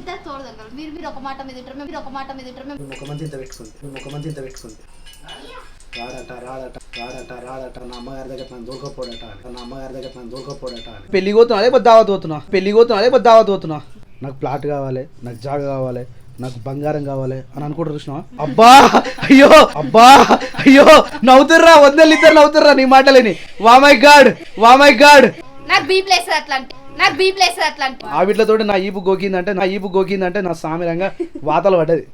దగ్గర మీరు మీరు ఒక మాట మీద ఉంటారు మీరు ఒక మాట మీద ఉంటారు మేము ఒక మంది ఇంత పెట్టుకుంది ఒక మంది ఇంత పెట్టుకుంది రాడట రాడట రాడట రాడట నా అమ్మగారి దగ్గర నన్ను దూకపోడట అని. నా అమ్మగారి దగ్గర నన్ను దూకపోడట అని. పెళ్ళి పోతున్నా లేకపోతే దావత్ పోతున్నా పెళ్ళి పోతున్నా లేకపోతే దావత్ పోతున్నా నాకు ప్లాట్ కావాలి నాకు జాగ కావాలి నాకు బంగారం కావాలి అని అనుకుంటారు చూసినావా? అబ్బా! అయ్యో! అబ్బా! అయ్యో! నవ్వుతుర్రా వందలు ఇద్దరు నవ్వుతుర్రా నీ మాటలేని. Oh my god oh my god నాకు బీ ప్లేస్ అట్లా అంటే నాకు బీ ప్లేస్ అట్లా అంటే ఆవిట్లతోటి నా ఈపు గోకిందంటే నా ఈపు గోకిందంటే నా సామిరంగా వాతలు పడ్డది.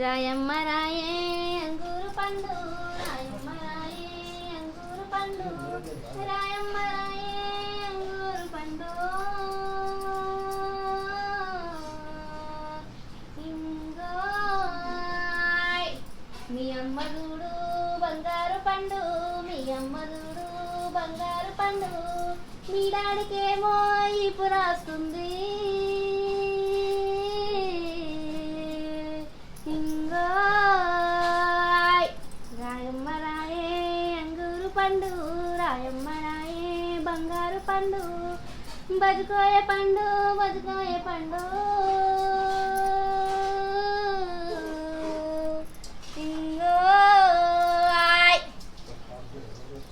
రాయమ్మ రాయే బతుకోయ పండు బతుకోయ పండు.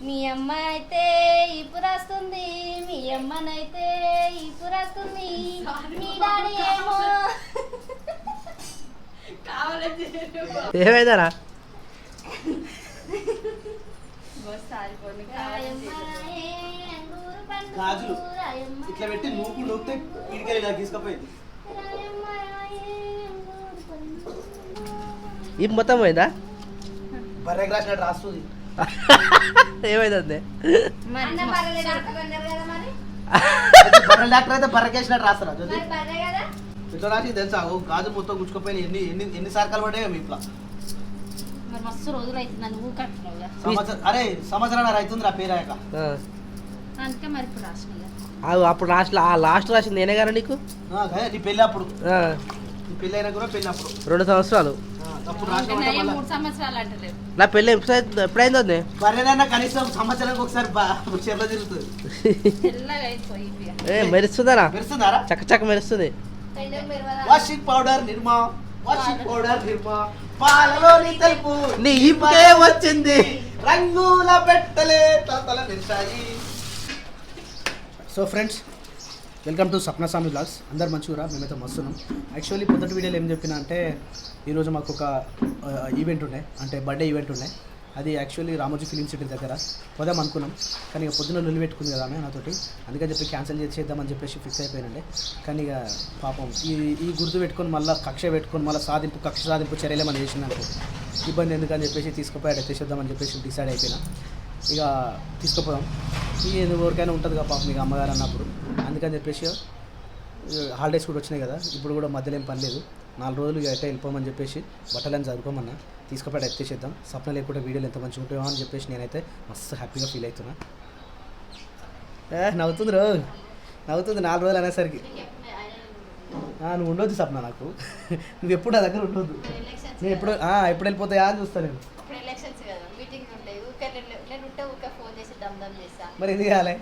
మీ అమ్మ అయితే ఇప్పు రాస్తుంది మీ అమ్మనైతే ఇప్పు రాస్తుంది మీ డాడీ ఏమో. ఏమైందరా రాయమ్మ రాయే అంగూరు పండు గాజులు. రాయమ్మ ఇట్లా పెట్టి నూకు నూకితే ఇడికెళ్ళి ఇలా తీసుకుపోయింది ఈ మొత్తం పోయిందా? బర్రెకి రాసినట్టు రాస్తుంది. ఏమైంది అన్న బర్రెలే డాక్టర్ బర్రె అయితే బర్రెకేసినట్టు రాస్తారా ఇట్లా రాసి తెలుసా? ఓ గాజు మొత్తం గుచ్చుకుపోయిన ఎన్ని ఎన్ని ఎన్ని సార్లు పడ్డాయో మీ ఇట్లా. మస్తు రోజులు అవుతుంది అరే సంవత్సరాలు రైతుంది రా పేరాయక అందుకే మరి ఇప్పుడు రాసిన అప్పుడు లాస్ట్ ఆ లాస్ట్ రాసింది నేనే కదా నీకు? నీ పెళ్ళి అప్పుడు. ఆ, నీ పెళ్ళి అయినా కూడా పెళ్ళి అప్పుడు. రెండు సంవత్సరాలు. నా పెళ్ళి ఎప్పుడు ఎప్పుడైందో కనీసం సంవత్సరానికి ఒకసారి ఏ మెరుస్తుందరా మెరుస్తుందారా? చక్క చక్క మెరుస్తుంది. Washing powder Nirma washing powder Nirma. పాలలోని తెలుపు నీ ఈపుకే వచ్చింది. రంగుల పెట్టలే తల నిలిచాయి so friends welcome to Sapnaswamy blogs అందరు మంచిగా మేమైతే మస్తున్నాం. యాక్చువల్లీ పొద్దుటి వీడియోలో ఏం చెప్పిన అంటే ఈరోజు మాకు ఒక ఈవెంట్ ఉండే. అంటే బర్త్డే ఈవెంట్ ఉండే. అది యాక్చువల్లీ రామోజీ ఫిలిం సిటీ దగ్గర. పోదాం అనుకున్నాం. కానీ ఇక పొద్దున లొల్లి పెట్టుకుంది కదా ఆమె నాతోటి. అందుకని చెప్పి క్యాన్సిల్ చేసేద్దామని చెప్పేసి ఫిక్స్ అయిపోయినండి. కానీ ఇక పాపం ఈ ఈ గుర్తు పెట్టుకొని మళ్ళీ కక్ష పెట్టుకొని మళ్ళీ సాధింపు కక్ష సాధింపు చర్యలు మనం చేసిందనుకో ఇబ్బంది ఎందుకని చెప్పేసి తీసుకుపోయాడు తెచ్చేద్దామని చెప్పేసి డిసైడ్ అయిపోయినా. ఇక తీసుకుపోదాం. ఇక ఎవరికైనా ఉంటుంది కదా పాపం ఇక అమ్మగారు అన్నప్పుడు. అందుకని చెప్పేసి హాలిడేస్ కూడా వచ్చినాయి కదా. ఇప్పుడు కూడా మధ్యలో ఏం పని లేదు. నాలుగు రోజులు ఇక ఎట్ట వెళ్ళిపోమని చెప్పేసి బట్టలని చదువుకోమన్నా తీసుకుపోయి ఎత్తేసేద్దాం. స్వప్న లేకుండా వీడియోలు ఎంత మంచిగా ఉంటాయో అని చెప్పేసి నేనైతే మస్తు హ్యాపీగా ఫీల్ అవుతున్నా. ఏ నవ్వుతుంది రో నవ్వుతుంది నాలుగు రోజులు అనేసరికి. నువ్వు ఉండొద్దు సప్న నాకు. నువ్వు ఎప్పుడు నా దగ్గర ఉండొద్దు. నేను ఎప్పుడు ఎప్పుడు వెళ్ళిపోతాయా అని చూస్తా నేను ఇప్పుడు ఎలక్షన్స్ కదా మీటింగ్ ఉంటాయి ఊరికే నేను- నేను ఉంటే ఊరికే ఫోన్ చేసి దమ్ దమ్ చేస్తా మరి ఎందుకు కాలే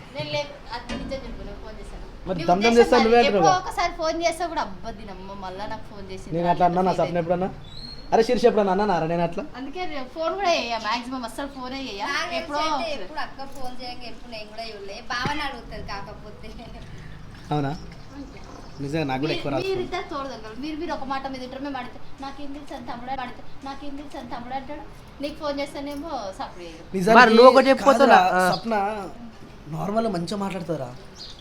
మరి దమ్ చేస్తా నువ్వే. ఒకసారి ఫోన్ చేస్తా కూడా అబ్బద్ది నమ్మ మళ్ళీ నాకు ఫోన్ చేసి నేను అట్లా అన్నా నా సప్న ఎప్పుడన్నా? అరే శీర్ష ఎప్పుడన్నా అన్నారా నేను అట్లా. అందుకే ఫోన్ కూడా చేయ మాక్సిమం అస్సలు ఫోనే చేయ ఎప్పుడో. ఎప్పుడు అక్క ఫోన్ చేయంగా ఎప్పుడు నేను కూడా చూడలే. బావని అడుగుతుంది కాకపోతే. అవునా? నిజంగా నాకు కూడా ఎక్కువ మీరు- రాదు మీరు మీరు ఒక మాట మీద ఉంటారు మేము అడితే నాకేం తెలుసు అని తమ్ముడు అడితే నాకేం తెలుసు అని తమ్ముడు అంటాడు. నీకు ఫోన్ చేస్తానేమో ఆ. స్వప్న నార్మల్గా మంచిగా మాట్లాడతారా?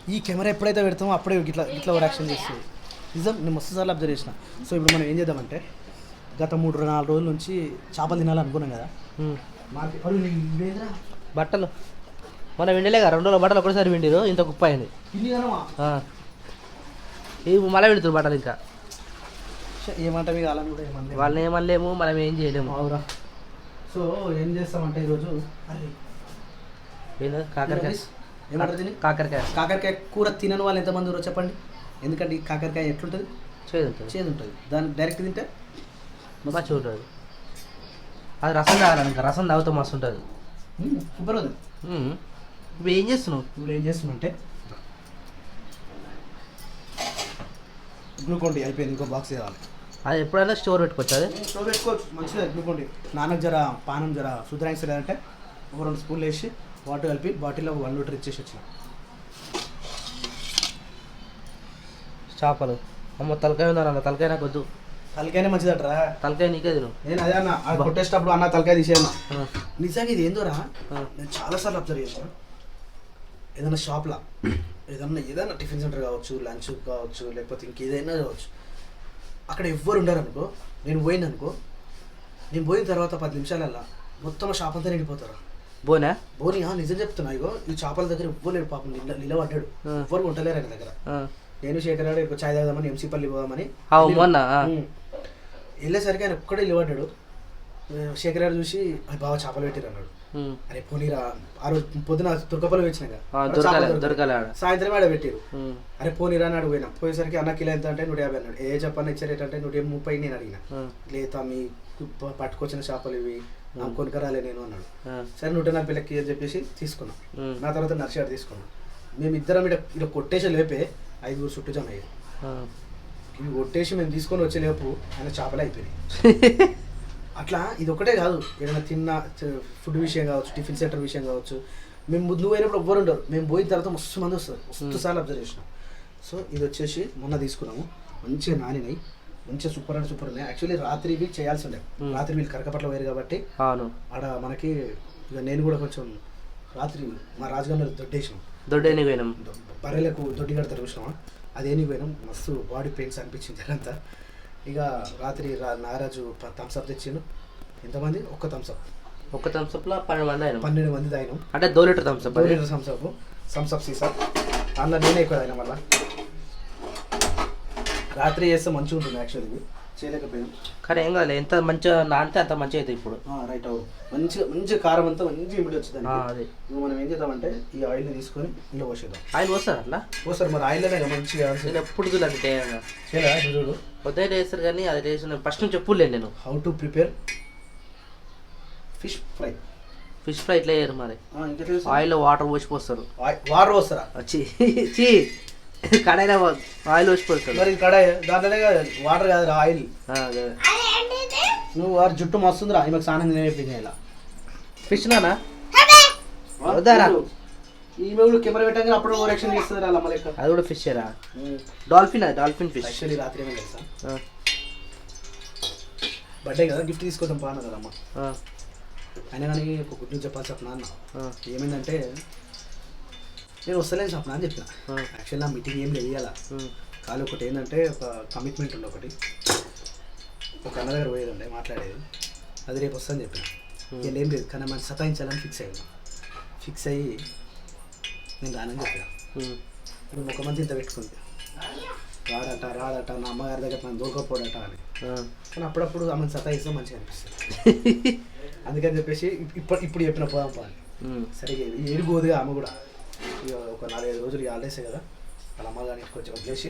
ఈ కెమెరా ఎప్పుడైతే పెడతామో అప్పుడే ఇట్లా ఇట్లా ఓవర్ యాక్షన్ చేస్తుంది. నిజం నేను మస్తు సార్లు అబ్జర్వ్ చేసిన. సో ఇప్పుడు మనం ఏం చేద్దామంటే గత మూడు నాలుగు రోజుల నుంచి చేపలు తినాలనుకున్నాం కదా? బట్టలు. మన విండలేగా రెండు రోజుల బట్టలు ఒకటేసారి విండిరు ఇంత కుప్ప అయింది. ఇవి మళ్ళీ విడుతురు బట్టలు ఇంకా. ఏమంటే మీకు అలా కూడా ఏమన్నా వాళ్ళని ఏమనలేము మనం ఏం చేయలేము. అవురా. సో ఏం చేస్తామంటే ఈరోజు కాకరకాయ. ఏమంటారు దీన్ని? కాకరకాయ. కాకరకాయ కూర తినని వాళ్ళు ఎంతమంది ఉన్నారో చెప్పండి? ఎందుకంటే ఈ కాకరకాయ ఎట్లుంటుంది? చేదు ఉంటుంది చేదు ఉంటుంది దాన్ని డైరెక్ట్ తింటే మంచిగా ఉంటుంది అది రసం తాగాలి ఇంకా రసం తాగితే మస్తు ఉంటుంది. సూపర్ ఉంది. ఇప్పుడు ఏం చేస్తున్నావు? ఇప్పుడు ఏం చేస్తున్నంటే గ్లూకోన్ డి అయిపోయింది ఇంకో బాక్స్ ఇవ్వాలి అది ఎప్పుడైనా స్టోర్ పెట్టుకోవచ్చు అది? స్టవ్ పెట్టుకోవచ్చు మంచిగా గ్లూకోన్ డి నాన్నకు జర పానం జర సుధరాంగ్ లేదంటే ఒక రెండు స్పూన్లు వేసి వాటర్ కలిపి బాటిల్లో వన్ లీటర్ ఇచ్చేసి వచ్చిన. చేపలు. అమ్మ తలకాయ ఉందన్న తలకాయ నాకు వద్దు. తలకాయనే మంచిదట్రా. తలకాయ నీకే తిను. నేను అదే అన్న అది కొట్టేటప్పుడు అన్న తలకాయ తీసేయన్న. నిజంగా ఇది ఏందోరా. నేను చాలాసార్లు అబ్జర్వ్ చేశాను. ఏదైనా షాప్లో. ఏదన్నా ఏదైనా టిఫిన్ సెంటర్ కావచ్చు లంచ్ కావచ్చు లేకపోతే ఇంకేదైనా కావచ్చు అక్కడ ఎవ్వరు ఉండరు అనుకో నేను పోయిన అనుకో నేను పోయిన తర్వాత పది నిమిషాలల్లా మొత్తం షాప్ అంతా నిండిపోతారు బోనా బోని నిజం చెప్తున్నా ఇగో ఈ చేపల దగ్గర ఎవ్వరు లేడు పాపం నిల నిలబడ్డాడు. ఎవ్వరు కొంటలేరు ఆయన దగ్గర. నేను శేఖర్ గారు చాయ్ తాగుదామని ఎంసీ పల్లి పోదామని. వెళ్ళేసరికి ఆయన ఒక్కడే నిలబడ్డాడు శేఖర్ గారు చూసి "అయ్ బావ చేపలు పెట్టిరు అన్నాడు. అరే పోనీరా ఆ రోజు పొద్దున తుర్కపల్లి వచ్చినాక దొరకాలి సాయంత్రం ఆడ పెట్టిరు. అరే పోనీరా అని అడిగిపోయినా పోయేసరికి అన్న కిలో ఎంత అంటే నూట యాభై అన్నాడు. ఏ చెప్పన్న ఇచ్చారేటంటే నూట ముప్పై నేను అడిగిన. లేదా మీ పట్టుకొచ్చిన చేపలు ఇవి నాకు కొనుకరాలే నేను అన్నాడు. సరే నూట నలభై లెక్క అని చెప్పేసి తీసుకున్నాం. నా తర్వాత నర్షాడు తీసుకున్నాం. మేము ఇద్దరం ఇక్కడ ఇక్కడ కొట్టేసి లేపే ఐదుగురు చుట్టూ జమ అయ్యారు. ఇవి కొట్టేసి మేము తీసుకొని వచ్చే లేపు ఆయన చేపలు అయిపోయినాయి. అట్లా ఇది ఒకటే కాదు. ఏదైనా తిన్న ఫుడ్ విషయం కావచ్చు టిఫిన్ సెంటర్ విషయం కావచ్చు. మేము ముందు పోయినప్పుడు ఎవ్వరు ఉండరు. మేము పోయిన తర్వాత మస్తు మంది వస్తారు. మస్తు సార్లు అబ్జర్వ్ చేసినాం. సో ఇది వచ్చేసి మొన్న తీసుకున్నాము. మంచిగా నానినాయి. మంచిగా సూపర్ అంటే సూపర్ ఉన్నాయి. యాక్చువల్లీ రాత్రి ఇవి చేయాల్సి ఉండే. రాత్రి వీళ్ళు కరకపట్ల పోయారు కాబట్టి ఆడ మనకి ఇక నేను కూడా కొంచెం రాత్రి మా రాజుగారి దొడ్డేసినాం దొడ్డేని పోయినాం? బర్రెలకు దొడ్డి కడతారు చూసినామా అదేని పోయినాం? మస్తు బాడీ పెయిన్స్ అనిపించింది అదంతా. ఇక రాత్రి రా- నాగరాజు థమ్స్అప్ తెచ్చిండు. ఎంతమంది? ఒక్క థమ్స్అప్ ఒక్క థమ్స్అప్లో పన్నెండు మంది అయినాం. పన్నెండు మంది తాగినాం అంటే దో లీటర్ థమ్స్అప్ అది? Litre Thums Up Thums Up సీసా. అందులో నేనే ఎక్కువ తాగినా మళ్ళా. రాత్రి చేస్తే మంచిగా ఉంటుంది యాక్చువల్లీ ఇది చేయలేకపోయాం. కానీ ఏం కాదు ఎంత మంచిగా నానితే అంత మంచిగా అవుతుంది ఇప్పుడు. రైట్ అవును. మంచిగా మంచి కారం అంతా మంచి ఇమిడి వచ్చింది అది. మనం ఏం చేద్దామంటే ఈ ఆయిల్ని తీసుకొని ఇంట్లో పోసేద్దాం. ఆయన వస్తారు అట్లా? ఓ సార్ మరి కదా మంచిగా నేను ఎప్పుడు చేయలేదా చూడు. పొద్దున్న వేస్తారు కానీ అది వేసిన ఫస్ట్ నుంచి ఎప్పుడు నేను. How to prepare fish fry fish fry ఇట్లా చేయరు మరి? ఆయిల్లో వాటర్ పోసి పోస్తారు. వాటర్ వస్తారా వచ్చి చీ. కడాయిలో ఆయిల్ పోస్తారు మరి ఇక్కడ దాంట్లోనే వాటర్ కాదు ఆయిల్. నువ్వు వారి జుట్టు మస్తుందిరా ఈమెకు స్నానం నేర్పింది ఇలా. ఫిష్ నానా? వద్దారా? ఈమె కూడా కెమెరా పెట్టగానే అప్పుడు ఓవరాక్షన్ చేస్తుంది రా లెక్క అది కూడా ఫిష్ రా. డాల్ఫిన్ అది డాల్ఫిన్ ఫిష్ యాక్చువల్లీ రాత్రి ఏమైనా తెలుసా? బర్త్డే కదా గిఫ్ట్ తీసుకొద్దాం పాన కదా అమ్మ అయినా కానీ ఒక గుడ్ న్యూస్ చెప్పాలి చెప్పిన అన్న. ఏమైందంటే నేను వస్తలేను చెప్పిన అని చెప్పిన. యాక్చువల్లీ నా మీటింగ్ ఏం లేదు ఇవాళ కానీ ఒకటి ఏంటంటే ఒక కమిట్మెంట్ ఉండే ఒకటి. ఒక అన్న దగ్గర పోయేది ఉండే మాట్లాడేది. అది రేపు వస్తుందని చెప్పిన. ఇవాళ ఏం లేదు కానీ మనం సతాయించాలని ఫిక్స్ అయ్యాను. ఫిక్స్ అయ్యి నేను రానని చెప్పిన. ఇప్పుడు ఒక మంది ఇంత పెట్టుకుంది. రాడట రాడట నా అమ్మగారి దగ్గర నన్ను దొరకపోడట అని. కానీ అప్పుడప్పుడు ఆమెను సతాయిస్తే మంచిగా అనిపిస్తుంది. అందుకని చెప్పేసి ఇప్- ఇప్పుడు ఇప్పుడు చెప్పిన పోదాం పా అని. సరే ఇక ఏడిపోదుగా ఆమె కూడా. ఇక ఒక నాలుగైదు రోజులు ఇక హాలిడేసే కదా. వాళ్ళ అమ్మగారిని కొంచెం వదిలేసి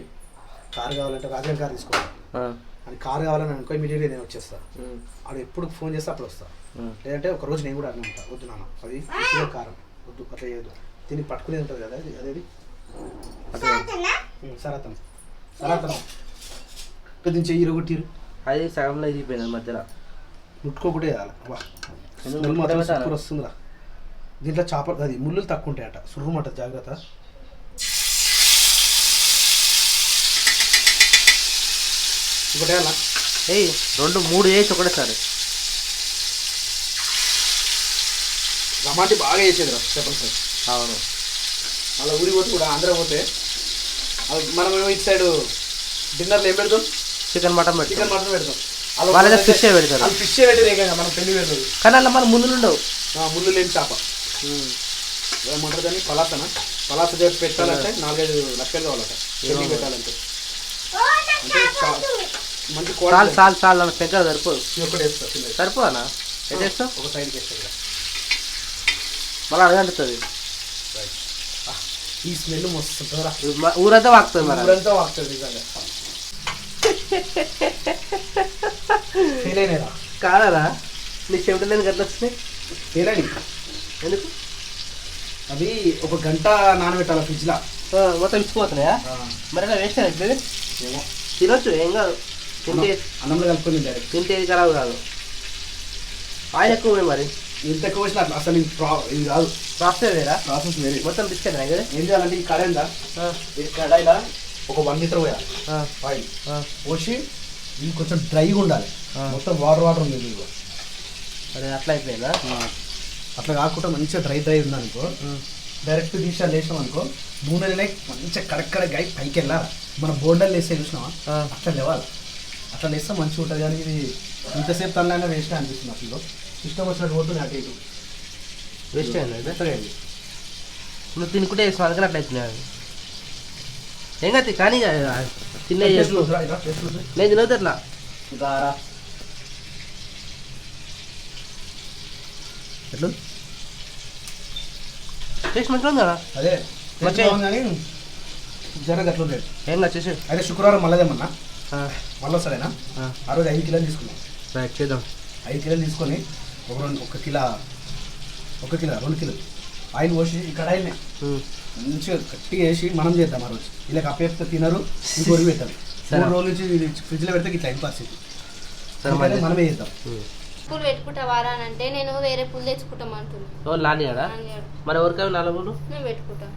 కారు కావాలంటే రాజన్ కారు తీసుకోవాలి అని కారు కావాలని అనుకో ఇమీడియట్గా నేను వచ్చేస్తాను ఆడు ఎప్పుడు ఫోన్ చేస్తే అప్పుడు వస్తా. లేదంటే ఒక రోజు నేను కూడా అన్నీ ఉంటా. వద్దు నాన్న అది ఇప్పుడే కారం వద్దు అట్లా చేయొద్దు. దీన్ని పట్టుకునేది ఉంటుంది కదా అది అదేది? సరాతనం? సరాతనం. కొద్దిగా చెయ్యి రొగొట్టిరు అది సగంలో ఇరిగిపోయింది మధ్యలో. ముట్టుకోకుండా చేయాలి వా వస్తుందిరా. దీంట్లో చేప అది ముళ్ళులు తక్కువ ఉంటాయట సురుమంట జాగ్రత్త. ఇంకోటి వేయాలా ఏయ్ రెండు మూడు వేసి ఒకటేసారి రమాటి బాగా వేసేది రా చేపల ఫ్రై. అవును. అలా ఊరి పోతే కూడా ఆంధ్ర పోతే మనం ఇటు సైడ్ డిన్నర్లో ఏం పెడతాం? చికెన్ మటన్ పెట్టి చికెన్ మటన్ పెడతాం. fish ఏ పెడతారు. వాళ్ళు ఫిష్ పెడతారు ఏకంగా మనం పెళ్ళి పెడతారు కానీ అలా మన ముందు ఉండవు. ఆ, ముళ్ళు లేని చేప. ఏమంటారు దాన్ని? పలాసన? పలాస చేప పెట్టాలంటే నాలుగైదు లక్షలు కావాలట. పెట్టాలంటే. మంచి చాలు క్వాలిటీ. చాలు చాలు అన్న పెంక సరిపోదు. ఒకటి వేస్తా. సరిపోనా ఏం చేస్తావు? ఒక సైడ్కి వేస్తా. మళ్ళీ అడగంటుంది రైట్. ఆ, ఈ స్మెల్ మస్తు ఊరంతా వాకుతుంది మరి. ఊరంతా వాడుతుంది నిజంగా. ఫెయిల్ కాదరా? నీ చెవిట నేను గట్ల వచ్చినాయి ఫెయిల్ అయినాయి. ఎందుకు? అవి ఒక గంట నానబెట్టాలి ఫ్రిడ్జ్లో. మొత్తం ఇచ్చిపోతున్నాయా మరి అలా వేస్ట్ అయిపోయింది ఏమో. తినొచ్చు ఏం కాదు. తింటే అన్నంలో కలుపుకొని డైరెక్ట్ తింటే ఇది ఖరాబ్ కాదు. ఆయిల్ ఎక్కువ మరి. ఎంత ఎక్కువ అట్లా అసలు ఇది ప్రా- ఇది కాదు. ప్రాసెస్ వేరా ప్రాసెస్ వేరే. మొత్తం బిస్కెట్ కదా ఏం చేయాలంటే ఈ కడాయి ఉందా ఈ కడాయిలో ఒక వన్ లీటర్ పోయాలి. ఆయిల్. పోసి ఇది కొంచెం డ్రైగా ఉండాలి. మొత్తం వాటర్ వాటర్ ఉంది అదే అట్లా అయిపోయిందా? అట్లా కాకుండా మంచిగా డ్రై డ్రై ఉందనుకో డైరెక్ట్ తీసా లేచినాం అనుకో నూనెలనే మంచిగా కడక్కడ గాయ పైకి వెళ్ళాలి. మన బోండలు వేస్తే చూసినావా. అట్లా లేవాలి. అట్లా లేస్తే మంచిగా ఉంటుంది కానీ ఇది ఇంతసేపు తనలైనా వేస్ట్ అనిపిస్తుంది అసలు. ఇష్టం వచ్చినట్టు పోతుంది అటు ఇటు. వేస్ట్ అయింది. నువ్వు తినుకుంటే వేసిన అందుకని అట్లా అవుతున్నాయి ఏం కాదు కానీ తినే. నేను తినవుతా అట్లా. ఎట్లా? టేస్ట్ మంచిగా ఉందా అదే మంచిగా ఉంది కానీ జర గట్ల ఉండేది ఏం కాదు చేసి? అయితే శుక్రవారం మళ్ళదేమన్నా మళ్ళీ వస్తాడేనా? ఆ. రోజు ఐదు కిలోలు తీసుకున్నాం. రైట్ చేద్దాం. ఐదు కిలోలు తీసుకొని ఒక రెండు ఒక కిలో ఒక కిలో రెండు కిలో ఆయిల్ పోసి కడాయిల్ని ఉమ్. మంచిగా గట్టిగా వేసి మనం చేద్దాం ఆ రోజు. ఇలా కప్పేస్తే తినరు ఇంకొరి. మూడు రోజుల నుంచి ఫ్రిడ్జ్లో పెడితే ఇట్లా మరి. మనమే చేద్దాం. పూలు పెట్టుకుంటావారా అని అంటే నేను వేరే పూలు తెచ్చుకుంటాం అంటున్నా ఓ లాలి కదా. మరి ఎవరికైనా నలుగురు నేను పెట్టుకుంటా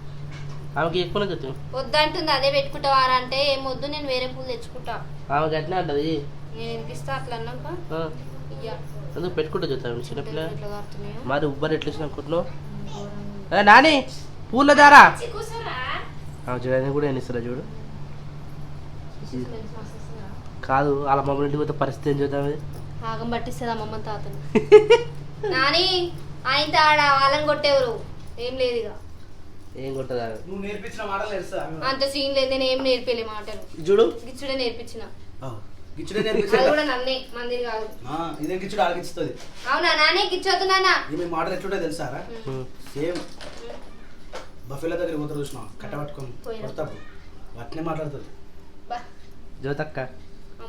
ఆమెకి ఎక్కువ చెప్తాం వద్దంటుంది అదే పెట్టుకుంటావారా అంటే ఏం వద్దు నేను వేరే పూలు తెచ్చుకుంటా ఆమెకి అట్నే అంటది నేను ఎందుకు ఇస్తా అట్లా అన్నాక ఎందుకు పెట్టుకుంటా చెప్తాను చిన్నపిల్ల మరి ఉబ్బర్ ఎట్లా ఇచ్చిన అనుకుంటున్నావు నాని పూల దారా చూడని కూడా ఏం ఇస్తారా చూడు కాదు వాళ్ళ మమ్మల్ని ఇంటికి పోతే పరిస్థితి ఏం చూద్దాం ఆగం పట్టిస్తుంది అమ్మమ్మ తాతని. నాని ఆయన ఆడ వాళ్ళని కొట్టేవరు. ఏం లేదు ఇక. ఏం కొట్టదా నువ్వు నేర్పించిన మాటలు తెలుసా అంత సీన్ లేదు నేను ఏం నేర్పలే మాటలు. చూడు. గిచ్చుడే నేర్పించిన. గిచ్చుడే అది నేర్పించా కూడా నన్నే మందిరి కాదు. ఇదే గిచ్చుడు ఆలకిస్తుంది అవునా నానే గిచ్చొద్దు నాన్న ఈమె మాటలు ఎట్లుంటే తెలుసారా. సేమ్. బఫెల దగ్గర పోతారు చూసినా కట్టబట్టుకొని మాట్లాడుతుంది బా. జ్యోతక్క.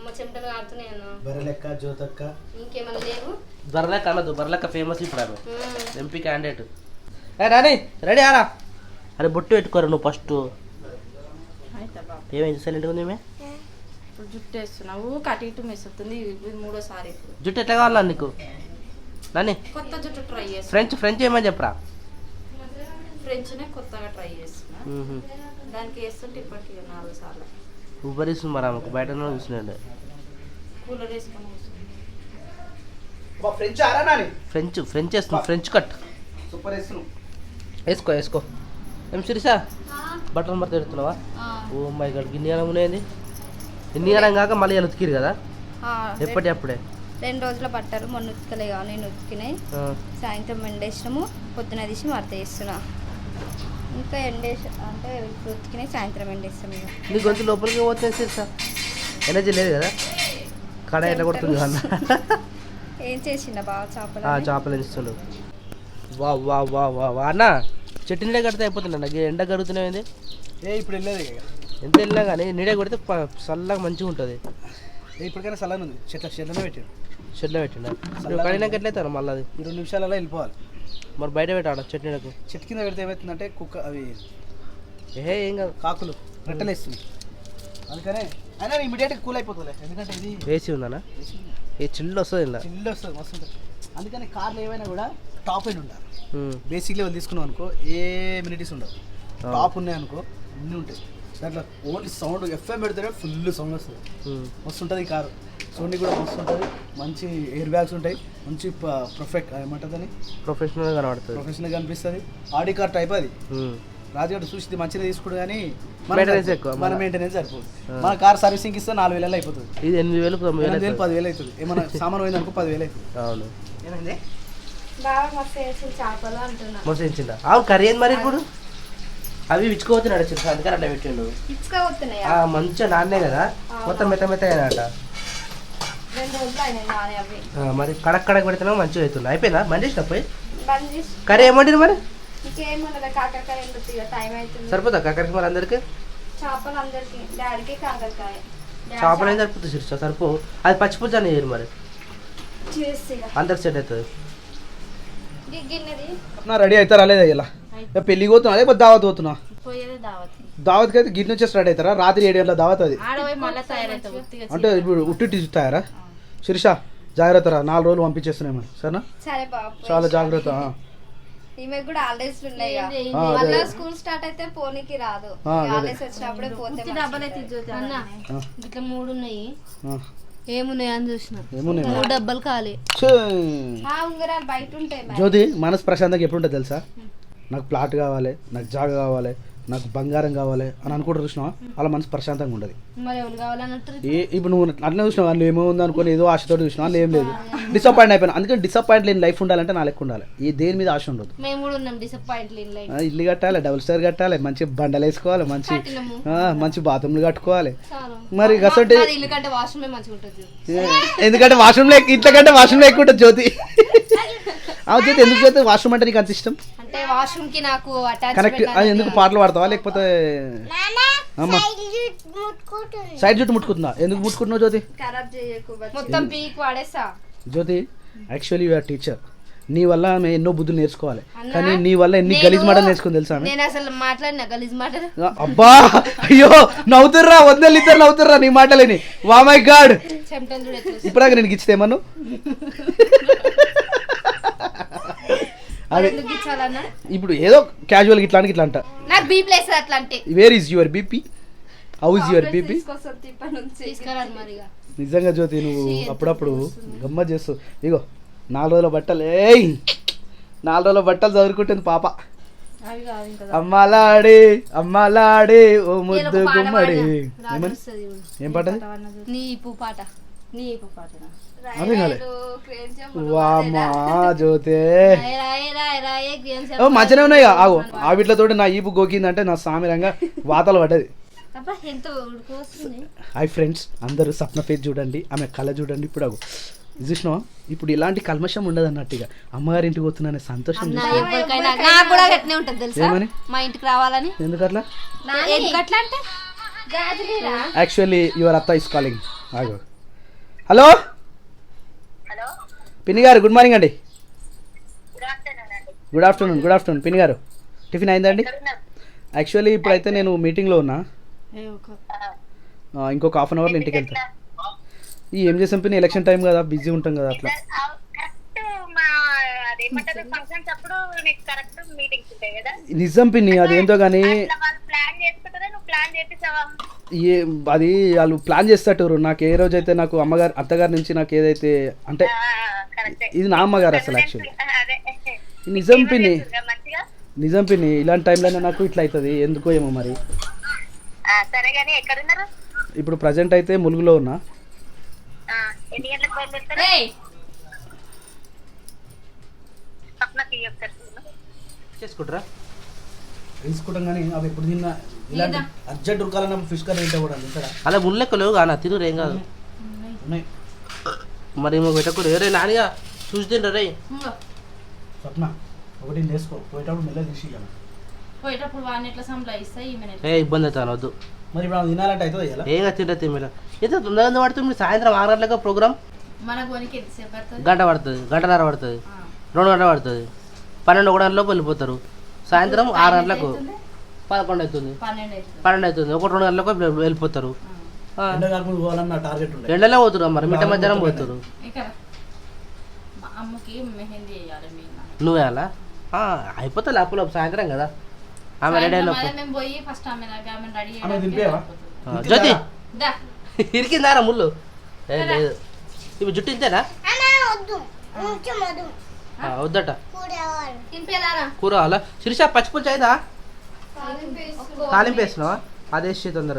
అమ్మ చెమటలు కారుతున్నాయి అన్న బెర్రె లెక్క జ్యోతక్క ఇంకేమన్నా లేవు? బర్లెక్క అనదు బర్లెక్క ఫేమస్ ఇప్పుడు ఆమె. ఎంపీ క్యాండిడేట్ ఏ నాని రెడీ ఆరా? అరే బొట్టు పెట్టుకోరు నువ్వు ఫస్ట్ ఏమైంది? సైలెంట్గా ఉంది ఈమె? ఇప్పుడు జుట్టు వేస్తున్నావు కటి ఇటు మిస్ అవుతుంది ఇది మూడోసారి జుట్టు ఎట్లా కావాలా నీకు? నాని కొత్త జుట్టు ట్రై చేస్తున్నా. ఫ్రెంచ్ ఫ్రెంచ్ ఏమని చెప్పరా? ఫ్రెంచ్నే కొత్తగా ట్రై చేస్తున్నా. దానికి వేస్తుంటే ఇప్పటికి నాలుగు సార్లు. ఉబ్బరిస్తుంది మరి ఆమెకు బయట చూసినాడు. ఫ్రెంచ్ ఆరా నాని? ఫ్రెంచ్ ఫ్రెంచ్ వేస్తుంది ఫ్రెంచ్ కట్. సూపర్ వేస్తున్నావు వేసుకో వేసుకో. ఏం సిరిసా? బట్టలు మరి తిడుతున్నావా ఆ, ఓ మై గడ్ గిన్ని అనం ఉన్నది ఎన్ని అనం కాక మళ్ళీ ఇలా ఉతికిరు కదా? ఆ, ఎప్పటి అప్పుడే? రెండు రోజుల బట్టలు మొన్న ఉతకలే కావాలి నేను ఉతికినాయి. సాయంత్రం ఎండేసినాము పొద్దున తీసి మడత చేస్తున్నా ఇంకా ఎండేసి అంటే ఇప్పుడు సాయంత్రం ఎండేస్తాం ఇక. నీ గొంతు లోపలికి పోతే సిరిసా ఎనర్జీ లేదు కదా? కడ ఎట్లా కొడుతుంది అన్న? ఏం చేసిండ బాగా చేపలు ఆ, చేపలు ఎంచుతుండు వా వా వా వా వా. అన్న చెట్టు నీడే కడితే అయిపోతుంది నాకు ఎండ గడుగుతున్నాయింది ఏ ఇప్పుడు వెళ్ళలేదు ఇక. ఎంత వెళ్ళినా కానీ నీడే కొడితే చల్లగా మంచిగా ఉంటుంది. ఇప్పటికైనా సలాన్ ఉంది. చెట్ల చెట్లనే పెట్టాడు. షెడ్లో పెట్టిండ? కడినాక ఎట్లయితాను మళ్ళీ అది? ఈ రెండు నిమిషాలలో వెళ్ళిపోవాలి. మరి బయట పెట్టాడు చెట్టు నీడకు చెట్టు కింద పెడితే ఏమవుతుందంటే కుక్క అవి ఏ ఏం కాదు. కాకులు రెట్టలేస్తుంది అందుకనే అయినా ఇమీడియట్గా కూల్ అయిపోతుంది ఎందుకంటే ఇది ఏసీ ఉందనా? ఏ చిల్లు వస్తుంది ఇలా చిల్లు వస్తుంది మస్తు ఉంటుంది. అందుకని కార్లు ఏవైనా కూడా టాప్ ఎండ్ ఉండాలి. బేసిక్ లెవెల్ తీసుకున్నాం అనుకో ఏ మినిటీస్ ఉండవు. టాప్ ఉన్నాయి అనుకో అన్నీ ఉంటాయి. దాంట్లో ఓన్లీ సౌండ్ ఎఫ్ఎం పెడితేనే ఫుల్ సౌండ్ వస్తుంది. మస్తు ఉంటుంది ఈ కారు. సౌండ్ కూడా మస్తు ఉంటుంది మంచి ఎయిర్ బ్యాగ్స్ ఉంటాయి. మంచి పర్ఫెక్ట్ ఏమంటుందని ప్రొఫెషనల్గా కనబడుతుంది. ప్రొఫెషనల్గా అనిపిస్తుంది ఆడి కార్ టైప్ అది. ఉమ్. రాజుగారు చూసి మంచిగా తీసుకుడు కానీ మన మెయింటెనెన్స్ సరిపోదు. ఆ. మన కార్ సర్వీసింగ్ ఇస్తే నాలుగు వేలలో అయిపోతుంది. ఇది ఎనిమిది వేలు తొమ్మిది వేలు ఎనిమిది వేలు అవుతుంది. పదివేలు అవుతుంది ఏమైనా సామాన్ పోయిందనుకో పదివేలు అవుతుంది అవును. ఏమైంది? మస్తు అవును కర్రీ ఏంది మరి ఇప్పుడు? అవి విచ్చుకోవచ్చున్నాడు చిన్న అందుకని అట్లా పెట్టిండు. మంచిగా నాన్నే కదా? మొత్తం మెత్త మెత్త అయినట రెండు రోజులు అయినాయి నానే అవి మరి కడక్ కడక్ పెడితేనే మంచిగా అవుతుంది అయిపోయిందా? మంచి పోయి బంద్ చేసి కర్రీ ఏమంటారు మరి? కాకరకాయ సరిపోతా కక్కరికి మరి అందరికి? చేపలు అందరికి డాడీకి కాకరకాయ. చేపలు ఏం సరిపోతుంది శిరీష సరిపో. అది పచ్చిపులుసు అని చేయరు మరి. అందరికి సెట్ అవుతుంది రెడీ అవుతారా లేదా ఇలా? పెళ్ళికి పోతున్నా లేకపోతే దావత్ పోతున్నా? దావత్. దావత్కి అయితే గిన్నె వచ్చేసి రెడీ అవుతారా? రాత్రి ఏడు గంటల దావత్ అది? అంటే ఇప్పుడు ఉట్టి ఇస్తాయారా శిరీష జాగ్రత్త రా నాలుగు రోజులు పంపించేస్తున్నాయి మరి సరేనా సరే బాబు చాలా జాగ్రత్త ఆ. ఈమె కూడా హాలిడేస్ ఉన్నాయి ఇక. ఏంది, ఆ, అదే. మళ్ళా స్కూల్ స్టార్ట్ అయితే పోనీకి రాదు ఆ, అదే. హాలిడేస్ వచ్చినప్పుడే పోతే ఉత్తి డబ్బాలైతే ఇజ్జోతి అన్న ఆ. ఇట్లా మూడు ఉన్నాయి ఆ. ఏమున్నాయి అని చూసిన ఏమున్నాయి మరి? మూడు డబ్బాలు ఖాళీ ఛీ. ఆ ఉంగరాలు బయట ఉంటాయి మరి జ్యోతి మనసు ప్రశాంతంగా ఎప్పుడు ఉంటుంది తెలుసా నాకు ప్లాట్ కావాలి నాకు జాగ కావాలి నాకు బంగారం కావాలి అని అనుకుంటారు చూసినావా? అలా మనసు ప్రశాంతంగా ఉండదు. ఏ ఇప్పుడు నువ్వు అట్లనే చూసినావు? అందులో ఏమో ఉంది అనుకుని ఏదో ఆశతో చూసినావు? అందులో ఏం లేదు. డిసప్పాయింట్ అయిపోయినా. అందుకని డిసప్పాయింట్ లేని లైఫ్ ఉండాలంటే నా లెక్క ఉండాలి. ఏ దేని మీద ఆశ ఉండదు. మేము కూడా ఉన్నాం డిసప్పాయింట్ లేని లైఫ్ ఆ, ఇల్లు కట్టాలి డబుల్ స్టార్ కట్టాలి మంచి బండలు వేసుకోవాలి మంచి మంచి బాత్రూమ్లు కట్టుకోవాలి. మరి గసంటే ఎందుకంటే వాష్రూమ్లో ఇంట్లో కంటే వాష్రూమ్లో ఎక్కువ ఉంటుంది జ్యోతి. అవును జ్యోతి ఎందుకు జ్యోతి? వాష్రూమ్ అంటే నీకు అంత ఇష్టం? అంటే వాష్రూమ్కి నాకు కనెక్ట్ అటాచ్మెంట్ ఎందుకు? పాటలు పాడతావా? లేకపోతే అమ్మా. సైడ్ జుట్టు ముట్టుకుంటుందా ఎందుకు ముట్టుకుంటున్నావు జ్యోతి. మొత్తం peak Jyothi actually you're teacher నీ వల్ల ఆమె ఎన్నో బుద్ధులు నేర్చుకోవాలి. కానీ నీ వల్ల ఎన్ని నేను- గలీజ్ మాటలు నేర్చుకుని తెలుసా నేను అసలు మాట్లాడిన గలీజ్ మాటలు? అబ్బా అయ్యో నవ్వుతుర్రా వందలు ఇద్దరు నవ్వుతుర్రా నీ మాటలేని. వా మై గాడ్. ఇప్పుడాక నేను గిచ్చితేమను అదే. ఎందుకు ఇచ్చాలన్నా ఇప్పుడు ఏదో క్యాజువల్ ఇట్లా అని ఇట్లా అంట. నాకు బీ ప్లేస్ అట్లా అంటే. Where is your BP how is your BP తీసుకురాను మరిగా నిజంగా జ్యోతి నువ్వు అప్పుడప్పుడు గమ్మత్ చేస్తావు ఇగో నాలుగు రోజుల బట్టలు ఏయ్! నాలుగు రోజుల బట్టలు చదువుకుంటుంది పాప. అమ్మలాడే అమ్మలాడే ఓ ముద్దు గుమ్మడి. ఏం పాట పాట మంచిగానే ఉన్నాయి ఆగు. ఆ వీటితోటి నా ఈపు గోకిందంటే నా సామిరంగా వాతలు పడ్డది. హాయ్ ఫ్రెండ్స్ అందరూ సప్న ఫేస్ చూడండి ఆమె కళ చూడండి ఇప్పుడు అగు చూసినావా? ఇప్పుడు ఇలాంటి కల్మషం ఉండదు అన్నట్టుగా అమ్మగారి ఇంటికి పోతున్నానే సంతోషం ఏమని? మా ఇంటికి రావాలని. ఎందుకు అట్లా? ఎందుకు అట్లా అంటే? యాక్చువల్లీ యువర్ అత్త ఇస్ కాలింగ్ ఆగు. హలో పిన్ని గారు గుడ్ మార్నింగ్ అండి. గుడ్ ఆఫ్టర్నూన్ గుడ్ ఆఫ్టర్నూన్ పిన్ని గారు టిఫిన్ అయిందండి యాక్చువల్లీ ఇప్పుడైతే నేను మీటింగ్లో ఉన్నా. ఇంకొక హాఫ్ అన్ అవర్లో ఇంటికి వెళ్తా ఈ ఏం చేసాం పిన్ని ఎలక్షన్ టైం కదా బిజీ ఉంటాం కదా అట్లా. నిజం పిన్ని అదేంటో కానీ ఏ అది వాళ్ళు ప్లాన్ చేస్తటారు నాకు ఏ రోజైతే నాకు అమ్మగారు అత్తగారి నుంచి నాకు ఏదైతే అంటే కరెక్టే ఇది నా అమ్మగారు అసలు యాక్చువల్లీ నిజం పిన్ని. నిజం పిన్ని ఇలాంటి టైంలోనే నాకు ఇట్లా అవుతుంది ఎందుకో ఏమో మరి. సరే కానీ ఎక్కడున్నారు? ఇప్పుడు ప్రజెంట్ అయితే ములుగులో ఉన్నా. ఆ, ఎన్ని గంటలకు బయలుదేరుతారు? ఒకసారి చేసుకుంటారా? తీసుకుంటాం కానీ అవి ఎప్పుడు తిన్నా? ఇలాంటి అర్జెంట్ ఉరకాలన్న ఫిష్ కర్రీ తింటే కూడా తింటాడా? అలా ముళ్ళెక్కలేవు కానీ? తిను ఏం కాదు. ఉన్నాయి. మరి ఏమో పెట్టకూడదు. రే నానిగా చూసి తింటారు రే స్వప్న ఒకటి వేసుకో పోయేటప్పుడు మెల్ల తీసి ఇయ్యాలి. పోయేటప్పుడు వాడిని ఎట్లా సంప్లాయిస్తా ఈమె ఏ ఇబ్బంది అవుతాను వద్దు మరి ఇప్పుడు ఆమె తినాలంటే అవుతుంది ఇలా ఏంగా తింటే తిమ్మిన ఎంత తొందరగా పడుతుంది మీరు? సాయంత్రం ఆరు గంటలకు ప్రోగ్రామ్? మన గోనికి ఎంతసేపు పడుతుంది? గంట పడుతుంది. గంటన్నర పడుతుంది. రెండు గంటల పడుతుంది. పన్నెండు ఒక గంటలోపు వెళ్ళిపోతారు. సాయంత్రం ఆరు గంటలకు పదకొండు అవుతుంది. పన్నెండు అవుతుంది. పన్నెండు అవుతుంది. ఒక రెండు గంటలకు వెళ్ళి- వెళ్ళిపోతారు. పోవాలని నా టార్గెట్ ఎండలో పోతున్నారు మరి. మిట్ట మధ్యాహ్నం పోతారు ఇక్కడ అమ్మకి మెహందీ వేయాలి. నువ్వే అలా అయిపోతా లోపల సాయంత్రం కదా. ఆమె రెడీ అయిన సాయంత్రం అదే మేము పోయి ఫస్ట్ ఆమె నాకు ఆమె రెడీ ఆమె దింపేవా? జ్యోతి. దా. ఇరికిందారా ముళ్ళు? ఏ, లేదు. ఇవి జుట్టు ఇంతేనా వద్దట. కూర అలా. శిరీష పచ్చిపులుసు అయిందా? తాలింపు వేసినావా? అదే తొందర.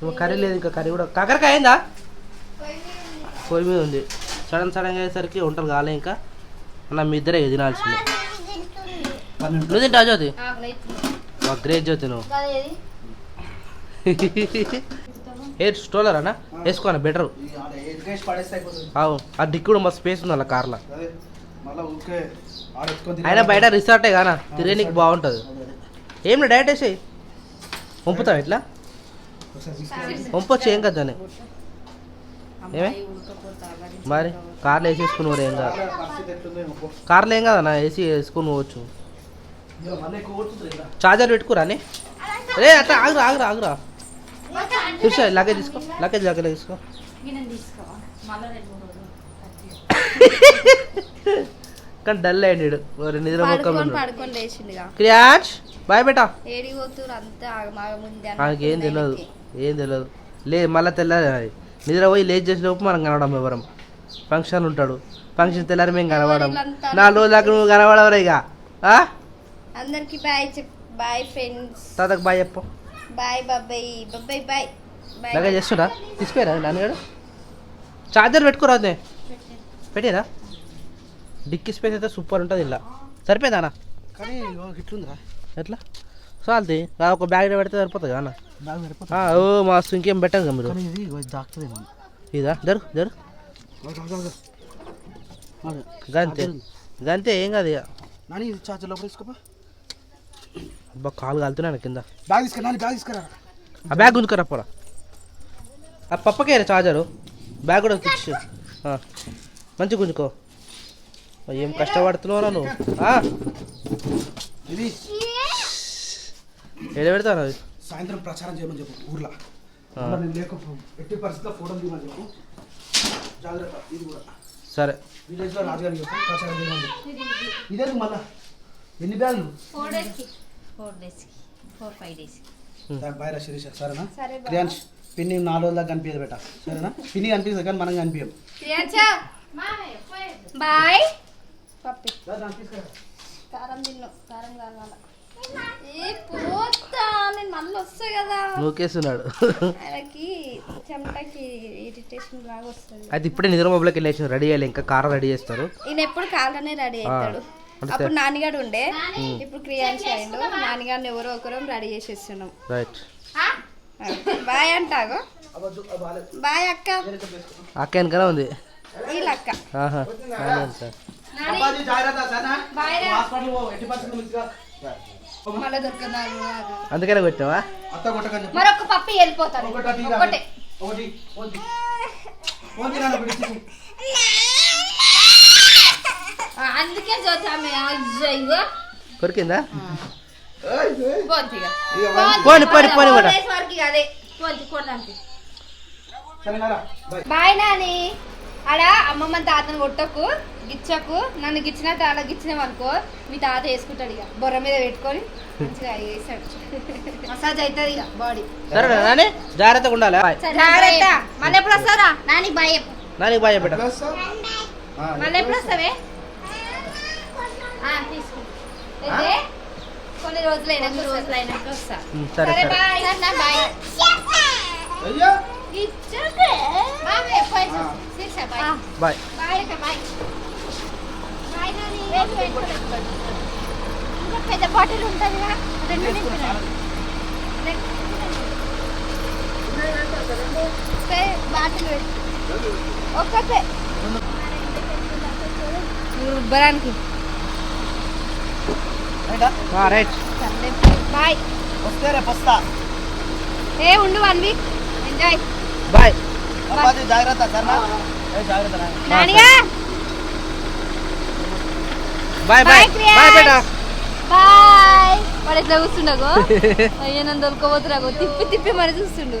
నువ్వు కర్రీ లేదు ఇంకా కర్రీ కూడా. కాకరకాయ అయిందా? పొయ్యి మీద ఉంది. సడన్ సడన్గా అయ్యేసరికి వంటలు కాలే ఇంకా. అన్న మీ ఇద్దరే తినాల్సిందే. నువ్వు తింటావా జ్యోతి? గ్రేజ్ వా, గ్రేట్ స్టోలర్ అన్న? వేసుకోనా బెటర్. అవు ఆ దిక్కు కూడా మస్తు స్పేస్ ఉంది అలా కార్లో. అయినా బయట రిసార్టే కానా? తిరగనీకి బాగుంటుంది. ఏం డైరెక్ట్ వేసేయి. పంపుతావు ఇట్లా? పంపొచ్చు ఏం కదా ఏమే? మరి కార్లో వేసేసుకుని పోరు ఏం కాదు. కార్లో ఏం కాదన్నా? ఏసీ వేసుకుని పోవచ్చు ఇదిగో మళ్ళీ ఎక్కువ కొడుతుంది ఇక్కడ. చార్జర్ పెట్టుకురాని రే అట్లా ఆగురా ఆగురా ఆగురా. చూసా లగేజ్ తీసుకో లగేజ్ లగేజ్ తీసుకో. కానీ డల్ అయ్యాడు మరి నిద్ర క్రియాచ్ బాయ్ బేటా. ఏం తెలియదు ఏం తెలియదు లే మళ్ళీ తెల్లారి అది. నిద్ర పోయి లేచి చేసే లోపు మనం కనవడం ఎవరం. ఫంక్షన్ ఉంటాడు. ఫంక్షన్ తెల్లారి మేము కనవడం నాలుగు రోజులు దాకా నువ్వు కనబడవరా ఇక? ఆ? అందరికి బాయ్ చెప్ బాయ్ ఫ్రెండ్స్. తాతకు బాయ్ చెప్పు. బాయ్ బాబాయ్ బాబాయ్ బాయ్. లగేజ్ చేస్తున్నా? తీసుకోరా నాన్నగారు చార్జర్ పెట్టుకోరా అదే పెట్టేరా డిక్కీ స్పేస్ అయితే సూపర్ ఉంటుంది ఇలా. సరిపోయిందా కానీ ఇగో ఇట్లుందిరా. ఎట్లా? చాలది. ఒక బ్యాగ్ పెడితే సరిపోతుంది అన్న. బాగా ఓ మస్తు ఇంకేం పెట్టాను కదా మీరు. ఇది జరు జరు. గంతే గంతే ఏం కాదు ఇక. చార్జర్ లోపల తీసుకోపా? అబ్బా కాలు కాలుతున్నాను కింద. బ్యాగ్ తీసుకురా బ్యాగ్ తీసుకురా. ఆ బ్యాగ్ గుంజుకోరా పోరా. ఆ పప్పకే చార్జరు. బ్యాగ్ కూడా తెచ్చు మంచిగా గుంజుకో. ఏం కష్టపడుతున్నావు నువ్వు? ఇది ఏడ పెడతావు అవి సాయంత్రం ప్రచారం చేయమని చెప్పు ఊర్లో. నేను ఎట్టి పరిస్థితిలో ఫోటోలు తీయమని చెప్పు. జాగ్రత్త ఇది కూడా. సరే. విలేజ్లో రాజుగారికి చెప్పు ప్రచారం చేయమని చెప్పు. ఇదే మళ్ళా. ఎన్ని బ్యాగులు? ఫోర్ డేస్కి. ఫోర్ డేస్కి. ఫోర్ ఫైవ్ డేస్కి. బాయ్ రా శిరీష. సరేనా. క్రియాంష్ పిన్ని నాలుగు రోజుల దాకా కనిపించదు బేట. సరేనా? పిన్ని కనిపిస్తుంది కానీ మనం కనిపించం. బాయ్. పప్పి. తీసుకురా. కారం తిన్ను. కారం కావాల? వస్తుంది. అయితే ఇప్పుడే నిద్ర మొబైల్కి వెళ్ళేసి. రెడీ అయ్యాలి. ఇంకా కారం రెడీ చేస్తారు. ఈయన ఎప్పుడు కాళ్ళనే రెడీ అవుతాడు. అప్పుడు నాన్నగాడు ఉండే ఇప్పుడు క్రియాన్స్ అయిండు. నాన్నగారిని ఎవరో ఒకరు రెడీ చేసేస్తున్నాం. రైట్. బాయ్ అంటాగు బాయ్ అక్క. అక్క వెనకనే ఉంది. వీళ్ళ అక్క. అందుకనే కొట్టావా? అత్త కొట్టకని చెప్పు మరొక పప్పి వెళ్ళిపోతాను ఒకటి అటు ఇరా. ఒకటే ఒకటి ఫోన్ తీ. ఫోన్ తీ నాన్న, పిలిచి. ఆ, అందుకే చూద్దామే అయ్యో కొరికిందా పోతిగా పోని పోని పోని కూడా అదే కొడదానికి బాయ్ నాని ఆడ అమ్మమ్మ తాతను కొట్టకు గిచ్చకు నన్ను గిచ్చిన తాత గిచ్చినాం అనుకో మీ తాత వేసుకుంటాడు ఇక బొర్ర మీద పెట్టుకొని మంచిగా వేసాడు మసాజ్ అవుతుంది ఇక బాడీ సరే నాని జాగ్రత్తగా ఉండాలి జాగ్రత్త మళ్ళీ ఎప్పుడు వస్తారా నాని బాయ్ నాని బాయ్ మళ్ళీ ఎప్పుడు వస్తావే అయితే కొన్ని రోజులు అయినా కొన్ని రోజులు అయినాక వస్తా. సరే సరే సరే. బాయ్. సరేనా బాయ్. అయ్యో! ఇచ్చకే. బాయ్ పోయి శీర్ష బాయ్. బాయ్. బాయ్ అక్క bye. Bye Nani. Wait wait ఇంకా పెద్ద బాటిల్ ఉంటుందిగా. రెండు నింపుతాను బాటిల్. పెట్టు ఒక్కటే రుబ్బరానికి రైట్ బాయ్. వస్తే రేపు వస్తా. ఏ ఉండు వన్ వీక్ ఎంజాయ్ బాయ్ అబ్బాజీ జాగ్రత్త సరేనా? ఏ జాగ్రత్త నాయన. నానిగా bye. Bye, bye Kriyash. Bye బేటా. బాయ్. వాడు ఎట్లా కూర్చుండగో? అయ్యా నన్ను దొరకపోతురాగో తిప్పి తిప్పి మరి చూస్తుండు.